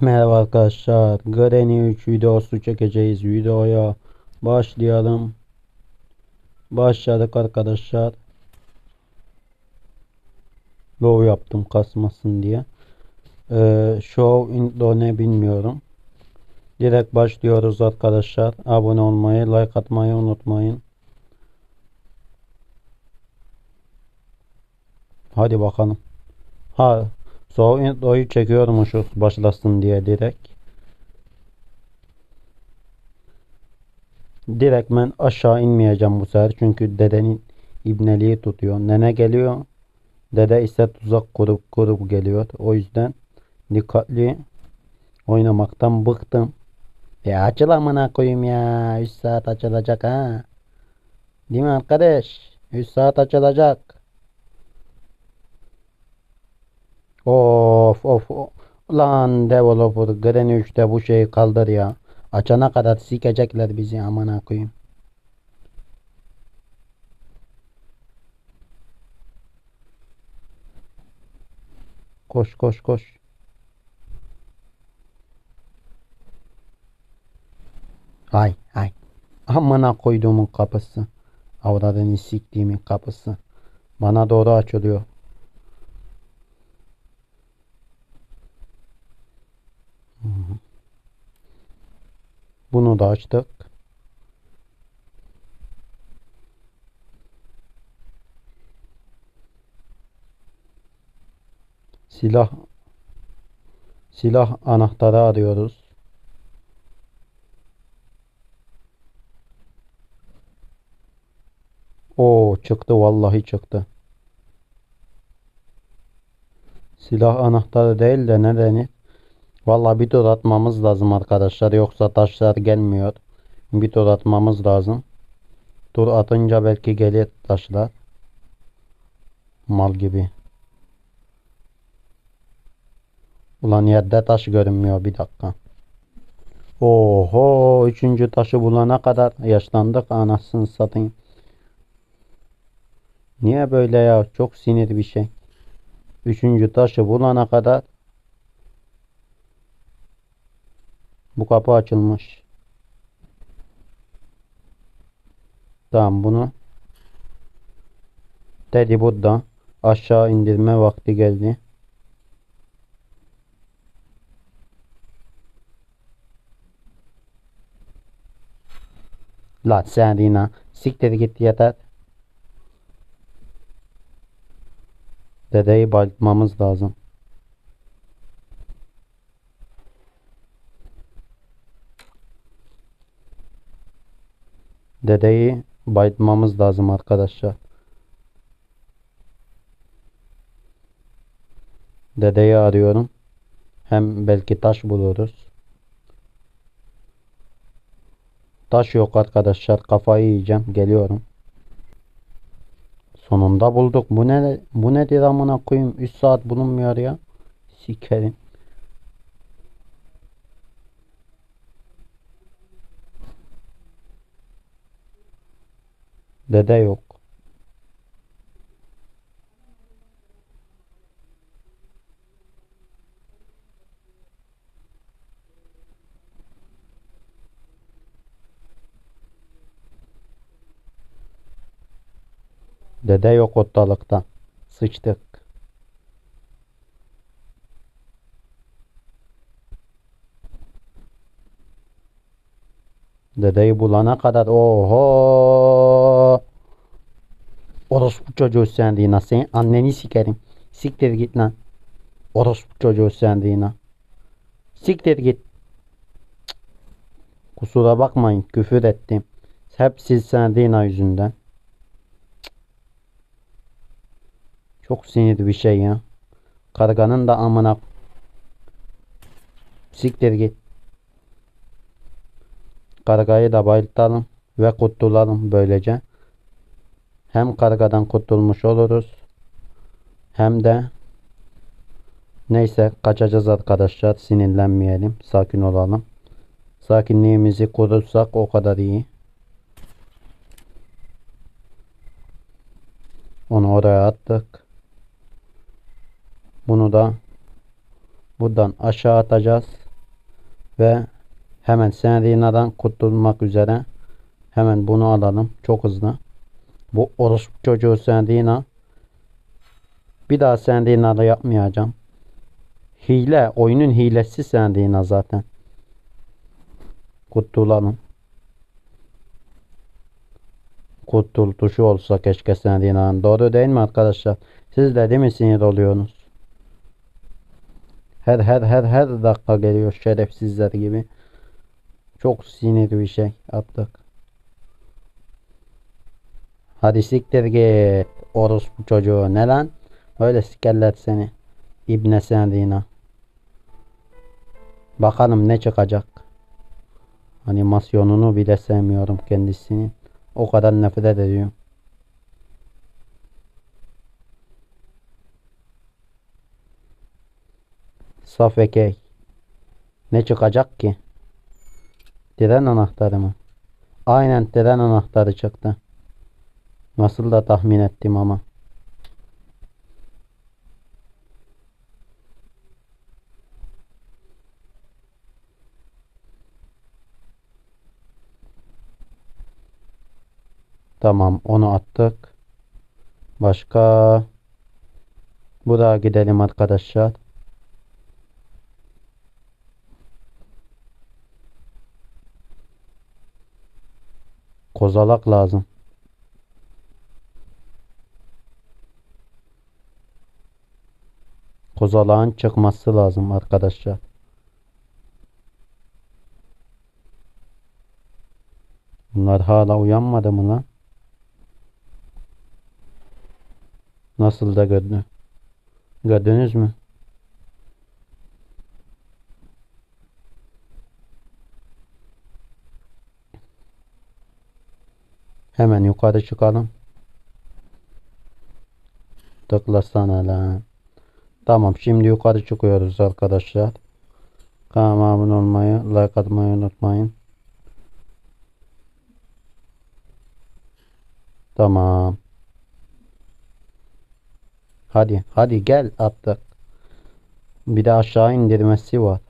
Merhaba arkadaşlar. Granny 3 videosu çekeceğiz. Videoya başlayalım. Başladık arkadaşlar. Low yaptım kasmasın diye. Ee, show intro ne bilmiyorum. Direkt başlıyoruz arkadaşlar. Abone olmayı, like atmayı unutmayın. Hadi bakalım. Ha, so introyu çekiyormuşuz başlasın diye direkt. Direkt ben aşağı inmeyeceğim bu sefer çünkü dedenin ibneliği tutuyor. Nene geliyor. Dede ise tuzak kurup kurup geliyor. O yüzden dikkatli oynamaktan bıktım. E açıl amına koyayım ya. 3 saat açılacak ha. Değil mi arkadaş? 3 saat açılacak. Of of. Lan developer 3'te bu şeyi kaldır ya. Açana kadar sikecekler bizi amına koyayım. Koş koş koş. Ay ay. Amına koyduğumun kapısı. Avradını siktiğimin kapısı. Bana doğru açılıyor. Bunu da açtık. Silah silah anahtarı arıyoruz. Oo çıktı vallahi çıktı. Silah anahtarı değil de ne denir? Vallahi bir atmamız lazım arkadaşlar yoksa taşlar gelmiyor. Bir atmamız lazım. Tur atınca belki gelir taşlar. Mal gibi. Ulan yerde taş görünmüyor bir dakika. Oho üçüncü taşı bulana kadar yaşlandık anasını satayım. Niye böyle ya? Çok sinir bir şey. Üçüncü taşı bulana kadar bu kapı açılmış. Tamam bunu Dedi burada aşağı indirme vakti geldi. La sen Rina siktir git yeter. Dedeyi bayıltmamız lazım. Dedeyi bayıltmamız lazım arkadaşlar. Dedeyi arıyorum. Hem belki taş buluruz. Taş yok arkadaşlar. Kafayı yiyeceğim. Geliyorum. Sonunda bulduk. Bu ne bu nedir amına koyayım? 3 saat bulunmuyor ya. Sikerim. Dede yok. Dede yok ortalıkta. Sıçtık. Dedeyi bulana kadar oho. Orospu çocuğu sen değil lan. Senin anneni sikerim. Siktir git lan. Orospu çocuğu sen değil lan. Siktir git. Kusura bakmayın küfür ettim. Hep siz sen değil yüzünden. Çok sinirli bir şey ya. Karganın da amına siktir git. Kargayı da bayıltalım ve kurtulalım böylece. Hem kargadan kurtulmuş oluruz. Hem de neyse kaçacağız arkadaşlar. Sinirlenmeyelim. Sakin olalım. Sakinliğimizi korursak o kadar iyi. Onu oraya attık. Bunu da Buradan aşağı atacağız. Ve hemen Senrina'dan kurtulmak üzere. Hemen bunu alalım. Çok hızlı. Bu orospu çocuğu Senrina. Bir daha Senrina'da yapmayacağım. Hile. Oyunun hilesi Senrina zaten. Kurtulalım. Kurtul tuşu olsa keşke Senrina'nın. Doğru değil mi arkadaşlar? Siz de değil mi sinir oluyorsunuz? Her her her her dakika geliyor şerefsizler gibi. Çok sinir bir şey attık. Hadi siktir git. Orospu çocuğu ne lan? Öyle sikerler seni. İbne Sendina. Bakalım ne çıkacak. Animasyonunu bile sevmiyorum kendisini. O kadar nefret ediyorum. Saf ekey. Ne çıkacak ki? Tren anahtarı mı? Aynen tren anahtarı çıktı. Nasıl da tahmin ettim ama. Tamam onu attık. Başka Buraya gidelim arkadaşlar. Kozalak lazım. Kozalağın çıkması lazım arkadaşlar. Bunlar hala uyanmadı mı lan? Nasıl da gördü? Gördünüz mü? Hemen yukarı çıkalım. Tıklasana lan. Tamam şimdi yukarı çıkıyoruz arkadaşlar. Kanalıma abone olmayı, like atmayı unutmayın. Tamam. Hadi hadi gel attık. Bir de aşağı indirmesi var.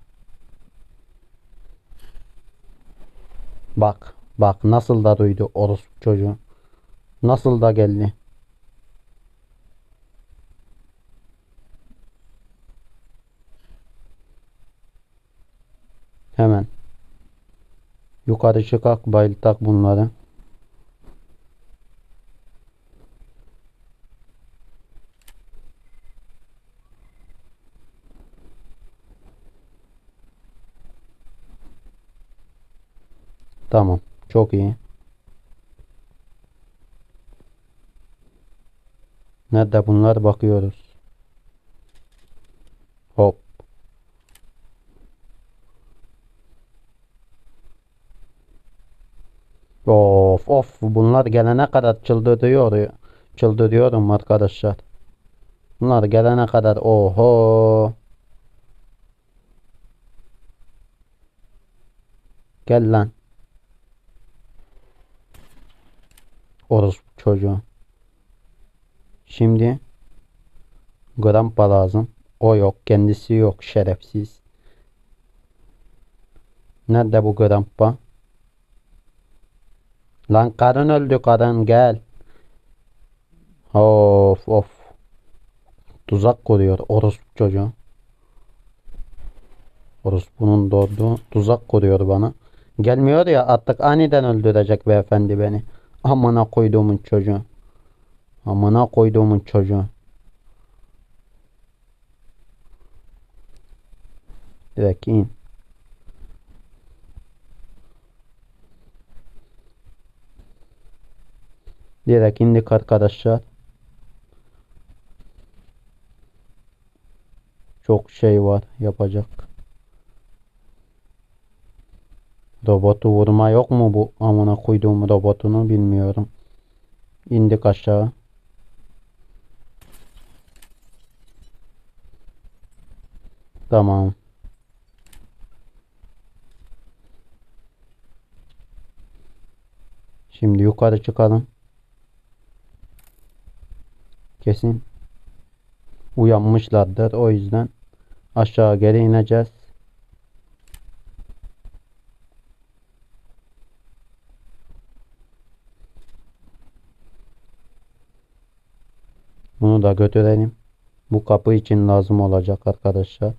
Bak bak nasıl da duydu orospu çocuğu. Nasıl da geldi. Hemen. Yukarı çıkak bayıltak bunları. Tamam. Çok iyi. Nerede bunlar bakıyoruz. Of of bunlar gelene kadar çıldırıyor. Çıldırıyorum arkadaşlar. Bunlar gelene kadar oho. Gel lan. Orospu çocuğu. Şimdi Grampa lazım. O yok. Kendisi yok. Şerefsiz. Nerede bu Grampa? Lan karın öldü karın gel. Of of. Tuzak kuruyor orospu çocuğu. Orospunun doğduğu tuzak kuruyor bana. Gelmiyor ya artık aniden öldürecek beyefendi beni. Amına koyduğumun çocuğu. Amına koyduğumun çocuğu. Direkt in. Direkt indik arkadaşlar. Çok şey var yapacak. Robotu vurma yok mu bu amına koyduğum robotunu bilmiyorum. İndik aşağı. Tamam. Şimdi yukarı çıkalım. Kesin uyanmışlardır. O yüzden Aşağı geri ineceğiz. Bunu da götürelim. Bu kapı için lazım olacak arkadaşlar.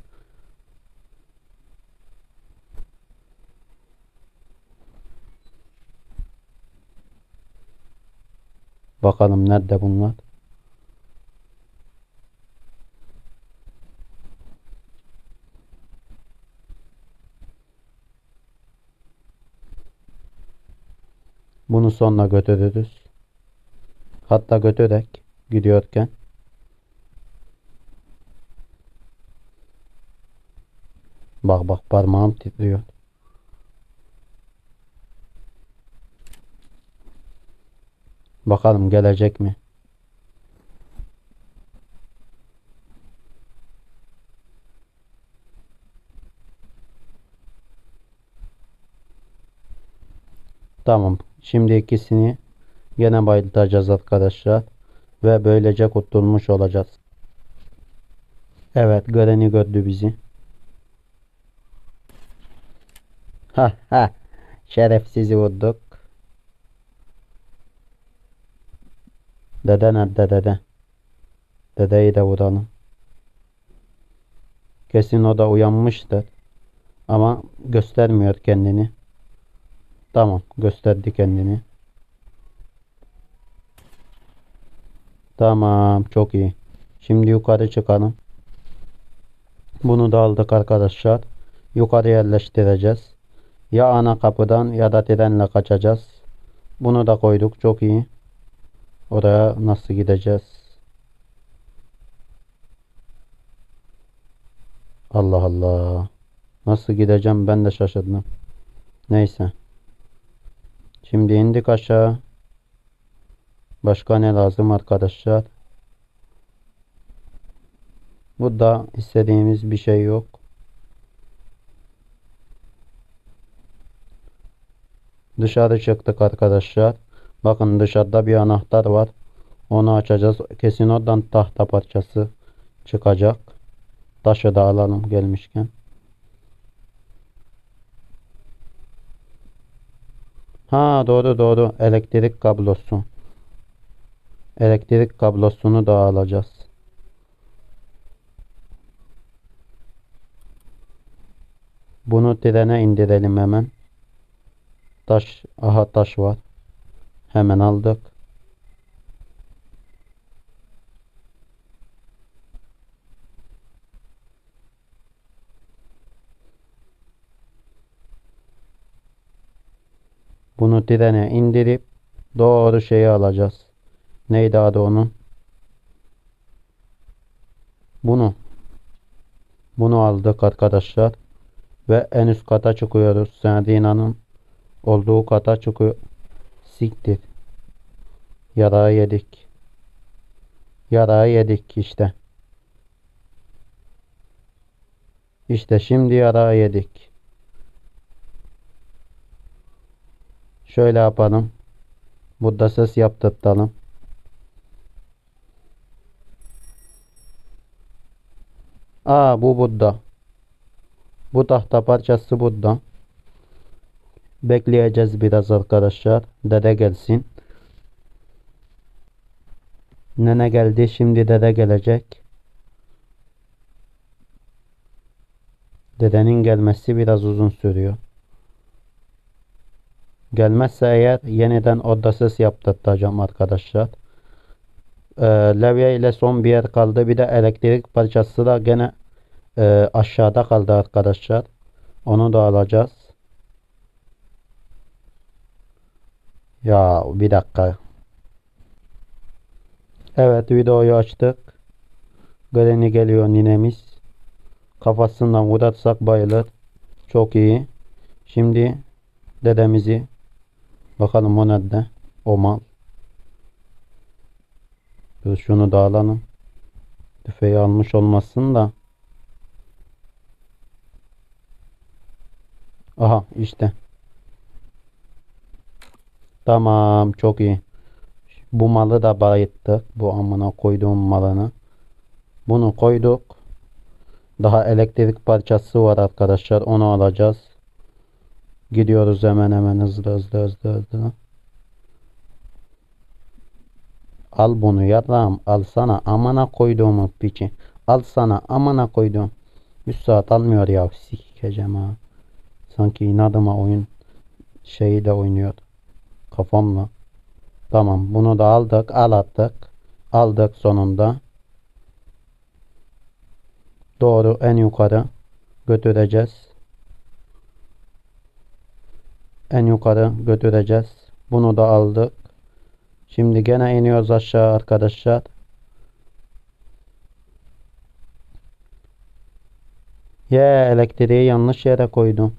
Bakalım nerede bunlar. Bunu sonra götürürüz. Hatta götürerek gidiyorken. Bak bak parmağım titriyor. Bakalım gelecek mi? Tamam. Şimdi ikisini gene bayıltacağız arkadaşlar. Ve böylece kurtulmuş olacağız. Evet göreni gördü bizi. Ha ha. Şerefsizi vurduk. Dede nerede dede? Dedeyi de vuralım. Kesin o da uyanmıştır. Ama göstermiyor kendini. Tamam gösterdi kendini. Tamam çok iyi. Şimdi yukarı çıkalım. Bunu da aldık arkadaşlar. Yukarı yerleştireceğiz. Ya ana kapıdan ya da trenle kaçacağız. Bunu da koyduk çok iyi. Oraya nasıl gideceğiz? Allah Allah. Nasıl gideceğim ben de şaşırdım. Neyse. Şimdi indik aşağı. Başka ne lazım arkadaşlar? Burada istediğimiz bir şey yok. Dışarı çıktık arkadaşlar. Bakın dışarıda bir anahtar var. Onu açacağız. Kesin oradan tahta parçası çıkacak. Taşı da alalım gelmişken. Ha doğru doğru. Elektrik kablosu. Elektrik kablosunu da alacağız. Bunu trene indirelim hemen. Taş, aha taş var. Hemen aldık. Bunu trene indirip doğru şeyi alacağız. Neydi adı onun? Bunu. Bunu aldık arkadaşlar. Ve en üst kata çıkıyoruz. Sardina'nın olduğu kata çıkıyor. Siktir. Yarağı yedik. Yarağı yedik işte. İşte şimdi yarağı yedik. Şöyle yapalım. Burada ses yaptırtalım. Aa bu Budda. Bu tahta parçası Budda. Bekleyeceğiz biraz arkadaşlar. Dede gelsin. Nene geldi. Şimdi dede gelecek. Dedenin gelmesi biraz uzun sürüyor. Gelmezse eğer yeniden oda ses yaptırtacağım arkadaşlar. Ee, levye ile son bir yer kaldı. Bir de elektrik parçası da gene e, aşağıda kaldı arkadaşlar. Onu da alacağız. Ya bir dakika. Evet videoyu açtık. Geleni geliyor ninemiz. Kafasından vurarsak bayılır. Çok iyi. Şimdi dedemizi bakalım o nerede? O mal. Dur şunu da alalım. Tüfeği almış olmasın da. Aha işte. Tamam çok iyi. Bu malı da bayıttık. Bu amına koyduğum malını. Bunu koyduk. Daha elektrik parçası var arkadaşlar. Onu alacağız. Gidiyoruz hemen hemen hızlı hızlı hızlı hızlı. Al bunu yarram. Al sana amana koyduğumu piçi. Al sana amana koyduğum. 3 saat almıyor ya. Sikeceğim ha. Sanki inadıma oyun şeyi de oynuyor. Kafamla. Tamam bunu da aldık. Al attık. Aldık sonunda. Doğru en yukarı götüreceğiz. En yukarı götüreceğiz. Bunu da aldık. Şimdi gene iniyoruz aşağı arkadaşlar. Ye elektriği yanlış yere koydum.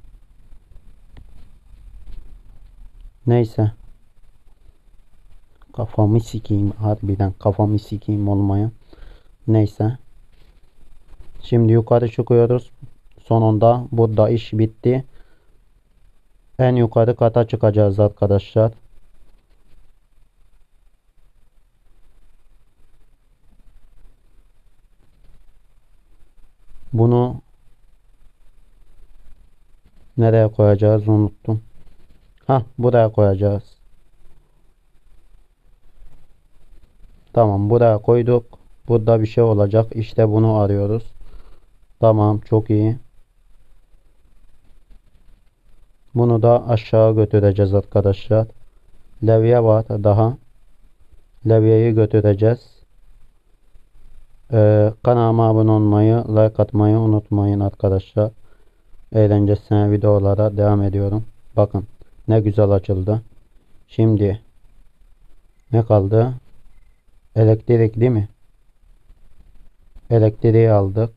Neyse. Kafamı sikeyim harbiden kafamı sikeyim olmaya. Neyse. Şimdi yukarı çıkıyoruz. Sonunda burada iş bitti. En yukarı kata çıkacağız arkadaşlar. Bunu nereye koyacağız unuttum. Ha buraya koyacağız. Tamam buraya koyduk. Burada bir şey olacak. İşte bunu arıyoruz. Tamam çok iyi. Bunu da aşağı götüreceğiz arkadaşlar. Levye var daha. Levyeyi götüreceğiz. Ee, kanalıma abone olmayı, like atmayı unutmayın arkadaşlar. Eğlencesine videolara devam ediyorum. Bakın ne güzel açıldı. Şimdi ne kaldı? Elektrik değil mi? Elektriği aldık.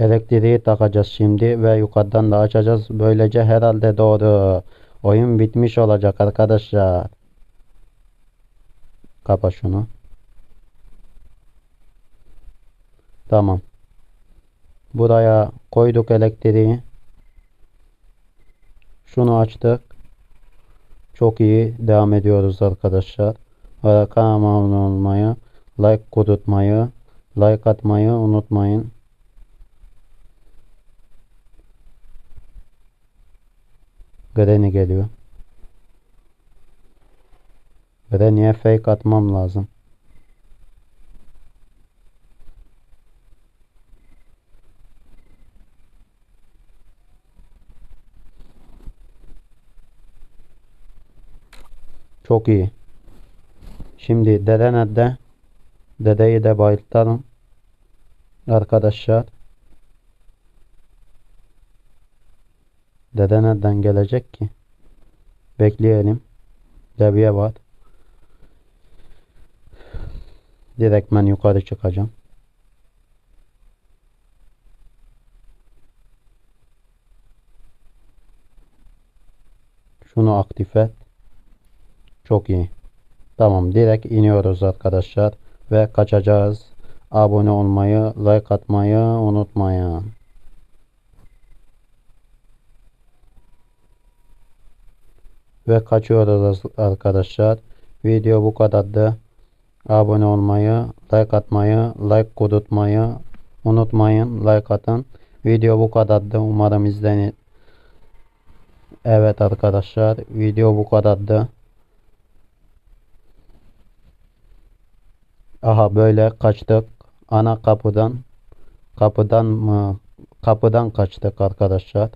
Elektriği takacağız şimdi ve yukarıdan da açacağız. Böylece herhalde doğru. Oyun bitmiş olacak arkadaşlar. Kapa şunu. Tamam. Buraya koyduk elektriği. Şunu açtık. Çok iyi devam ediyoruz arkadaşlar. Kanalıma abone olmayı, like kudurtmayı, like atmayı unutmayın. Granny geliyor. Granny'e fake atmam lazım. Çok iyi. Şimdi dede nerede? Dedeyi de bayıltalım. Arkadaşlar. Dede nereden gelecek ki? Bekleyelim. Devye var. Direkt ben yukarı çıkacağım. Şunu aktif et. Çok iyi. Tamam direkt iniyoruz arkadaşlar. Ve kaçacağız. Abone olmayı, like atmayı unutmayın. Ve kaçıyoruz arkadaşlar. Video bu kadardı. Abone olmayı, like atmayı, like kudurtmayı unutmayın. Like atın. Video bu kadardı. Umarım izlenir. Evet arkadaşlar. Video bu kadardı. Aha böyle kaçtık. Ana kapıdan. Kapıdan mı? Kapıdan kaçtık arkadaşlar.